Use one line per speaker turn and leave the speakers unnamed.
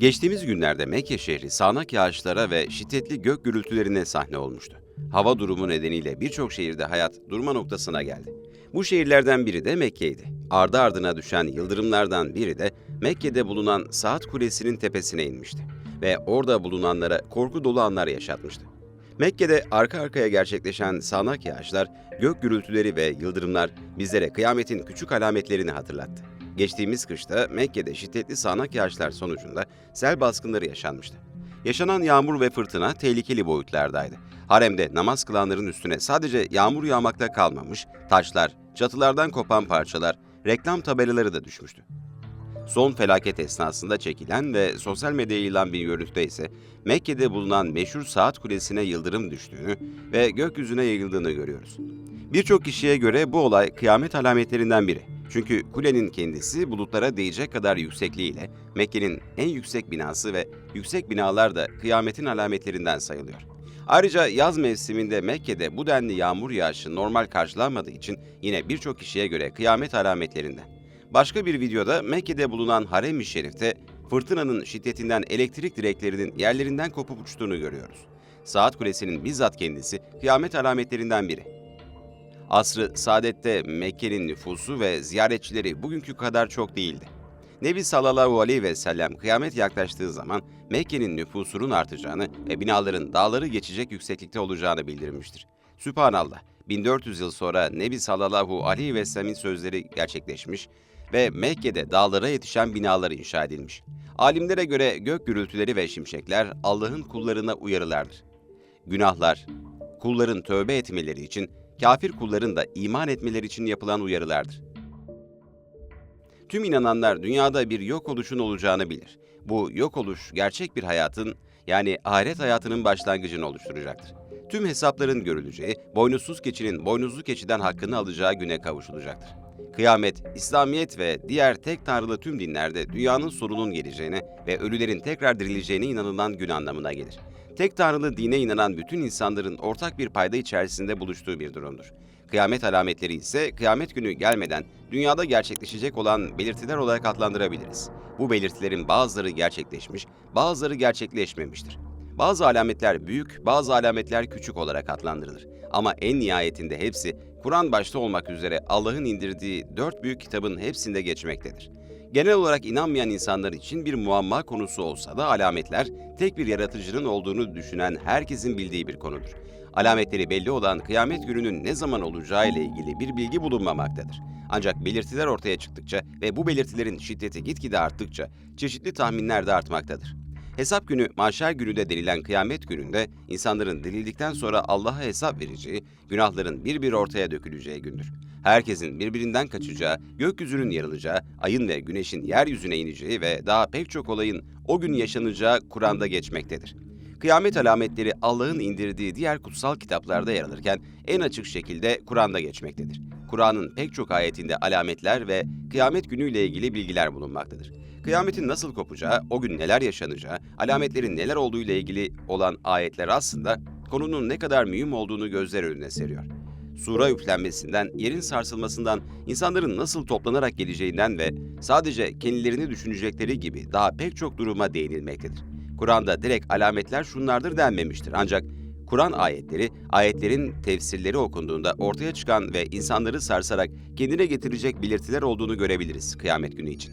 Geçtiğimiz günlerde Mekke şehri sağanak yağışlara ve şiddetli gök gürültülerine sahne olmuştu. Hava durumu nedeniyle birçok şehirde hayat durma noktasına geldi. Bu şehirlerden biri de Mekke'ydi. Ardı ardına düşen yıldırımlardan biri de Mekke'de bulunan Saat Kulesi'nin tepesine inmişti ve orada bulunanlara korku dolu anlar yaşatmıştı. Mekke'de arka arkaya gerçekleşen sağanak yağışlar, gök gürültüleri ve yıldırımlar bizlere kıyametin küçük alametlerini hatırlattı. Geçtiğimiz kışta Mekke'de şiddetli sağanak yağışlar sonucunda sel baskınları yaşanmıştı. Yaşanan yağmur ve fırtına tehlikeli boyutlardaydı. Haremde namaz kılanların üstüne sadece yağmur yağmakta kalmamış, taşlar, çatılardan kopan parçalar, reklam tabelaları da düşmüştü. Son felaket esnasında çekilen ve sosyal medyaya yayılan bir görüntüde ise Mekke'de bulunan meşhur saat kulesine yıldırım düştüğünü ve gökyüzüne yayıldığını görüyoruz. Birçok kişiye göre bu olay kıyamet alametlerinden biri. Çünkü kulenin kendisi bulutlara değecek kadar yüksekliğiyle Mekke'nin en yüksek binası ve yüksek binalar da kıyametin alametlerinden sayılıyor. Ayrıca yaz mevsiminde Mekke'de bu denli yağmur yağışı normal karşılanmadığı için yine birçok kişiye göre kıyamet alametlerinden. Başka bir videoda Mekke'de bulunan Harem-i Şerif'te fırtınanın şiddetinden elektrik direklerinin yerlerinden kopup uçtuğunu görüyoruz. Saat Kulesi'nin bizzat kendisi kıyamet alametlerinden biri. Asrı Saadet'te Mekke'nin nüfusu ve ziyaretçileri bugünkü kadar çok değildi. Nebi sallallahu aleyhi ve sellem kıyamet yaklaştığı zaman Mekke'nin nüfusunun artacağını ve binaların dağları geçecek yükseklikte olacağını bildirmiştir. Sübhanallah, 1400 yıl sonra Nebi sallallahu aleyhi ve sellemin sözleri gerçekleşmiş ve Mekke'de dağlara yetişen binalar inşa edilmiş. Alimlere göre gök gürültüleri ve şimşekler Allah'ın kullarına uyarılardır. Günahlar, kulların tövbe etmeleri için, kafir kulların da iman etmeleri için yapılan uyarılardır. Tüm inananlar dünyada bir yok oluşun olacağını bilir. Bu yok oluş gerçek bir hayatın yani ahiret hayatının başlangıcını oluşturacaktır. Tüm hesapların görüleceği, boynuzsuz keçinin boynuzlu keçiden hakkını alacağı güne kavuşulacaktır. Kıyamet, İslamiyet ve diğer tek tanrılı tüm dinlerde dünyanın sonunun geleceğine ve ölülerin tekrar dirileceğine inanılan gün anlamına gelir. Tek tanrılı dine inanan bütün insanların ortak bir payda içerisinde buluştuğu bir durumdur. Kıyamet alametleri ise kıyamet günü gelmeden dünyada gerçekleşecek olan belirtiler olarak adlandırabiliriz. Bu belirtilerin bazıları gerçekleşmiş, bazıları gerçekleşmemiştir. Bazı alametler büyük, bazı alametler küçük olarak adlandırılır. Ama en nihayetinde hepsi Kur'an başta olmak üzere Allah'ın indirdiği dört büyük kitabın hepsinde geçmektedir. Genel olarak inanmayan insanlar için bir muamma konusu olsa da alametler tek bir yaratıcının olduğunu düşünen herkesin bildiği bir konudur. Alametleri belli olan kıyamet gününün ne zaman olacağı ile ilgili bir bilgi bulunmamaktadır. Ancak belirtiler ortaya çıktıkça ve bu belirtilerin şiddeti gitgide arttıkça çeşitli tahminler de artmaktadır. Hesap günü mahşer günü de denilen kıyamet gününde insanların dirildikten sonra Allah'a hesap vereceği, günahların bir bir ortaya döküleceği gündür. Herkesin birbirinden kaçacağı, gökyüzünün yarılacağı, ayın ve güneşin yeryüzüne ineceği ve daha pek çok olayın o gün yaşanacağı Kur'an'da geçmektedir. Kıyamet alametleri Allah'ın indirdiği diğer kutsal kitaplarda yer alırken en açık şekilde Kur'an'da geçmektedir. Kur'an'ın pek çok ayetinde alametler ve kıyamet günüyle ilgili bilgiler bulunmaktadır. Kıyametin nasıl kopacağı, o gün neler yaşanacağı, alametlerin neler olduğu ile ilgili olan ayetler aslında konunun ne kadar mühim olduğunu gözler önüne seriyor. Sura üflenmesinden, yerin sarsılmasından, insanların nasıl toplanarak geleceğinden ve sadece kendilerini düşünecekleri gibi daha pek çok duruma değinilmektedir. Kur'an'da direkt alametler şunlardır denmemiştir ancak Kur'an ayetleri, ayetlerin tefsirleri okunduğunda ortaya çıkan ve insanları sarsarak kendine getirecek belirtiler olduğunu görebiliriz kıyamet günü için.